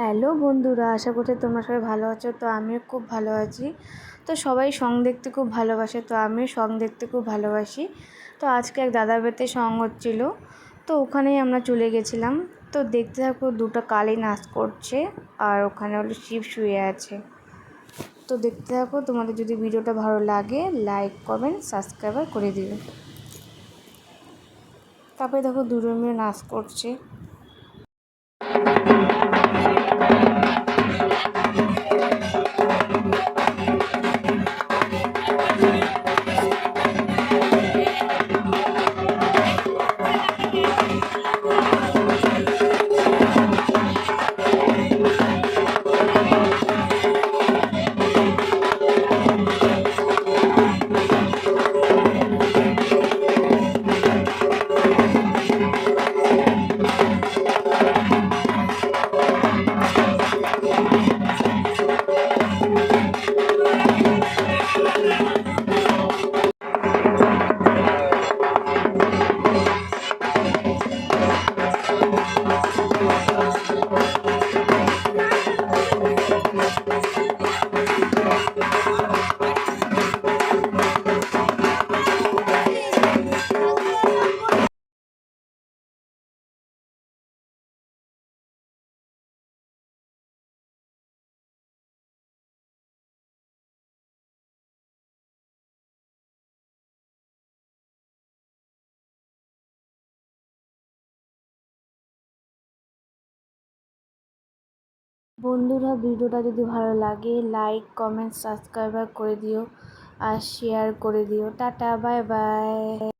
Hello বন্ধুরা, আশা করছি তোমরা সবাই ভালো আছো। তো আমিও খুব ভালো আছি। তো সবাই সং দেখতে খুব ভালোবাসে, তো আমিও সং দেখতে খুব ভালোবাসি। তো আজকে এক দাদার বাড়িতে সং হচ্ছিল, তো ওখানেই আমরা চলে গেছিলাম। তো দেখতে থাকো দুটো কালী নাচ করছে, আর ওখানে হলো শিব শুয়ে আছে। তো দেখতে থাকো, তোমাদের যদি ভিডিওটা ভালো লাগে, লাইক, কমেন্ট, সাবস্ক্রাইবার করে দিবে। তারপরে দেখো দুজন মিলে নাচ করছে। বন্ধুরা, ভিডিওটা যদি ভালো লাগে লাইক কমেন্ট সাবস্ক্রাইবার করে দিও আর শেয়ার করে দিও। Tata bye bye